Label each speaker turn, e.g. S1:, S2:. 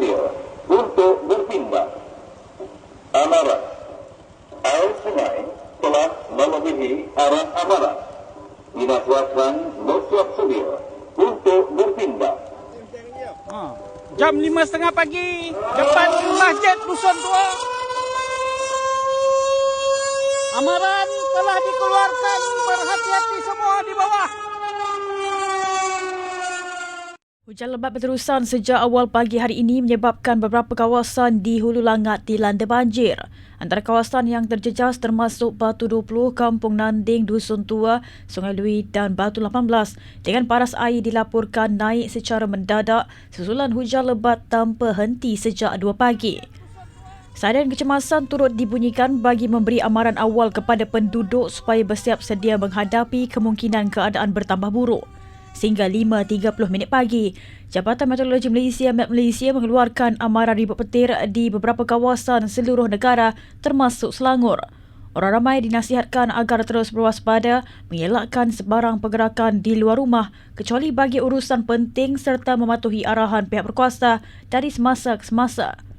S1: sedia untuk berpindah. Amaran. Air sungai telah melebihi arah amaran. Dinafiatkan bersiap sedia untuk berpindah.
S2: Ha. Jam lima setengah pagi depan masjid Dusun Tua. Amaran telah dikeluarkan berhati-hati semua di bawah.
S3: Hujan lebat berterusan sejak awal pagi hari ini menyebabkan beberapa kawasan di Hulu Langat dilanda banjir. Antara kawasan yang terjejas termasuk Batu 20, Kampung Nanding, Dusun Tua, Sungai Lui dan Batu 18 dengan paras air dilaporkan naik secara mendadak susulan hujan lebat tanpa henti sejak 2 pagi. Sadian kecemasan turut dibunyikan bagi memberi amaran awal kepada penduduk supaya bersiap sedia menghadapi kemungkinan keadaan bertambah buruk. Sehingga 5.30 minit pagi, Jabatan Meteorologi Malaysia Met Malaysia mengeluarkan amaran ribut petir di beberapa kawasan seluruh negara termasuk Selangor. Orang ramai dinasihatkan agar terus berwaspada, mengelakkan sebarang pergerakan di luar rumah kecuali bagi urusan penting serta mematuhi arahan pihak berkuasa dari semasa ke semasa.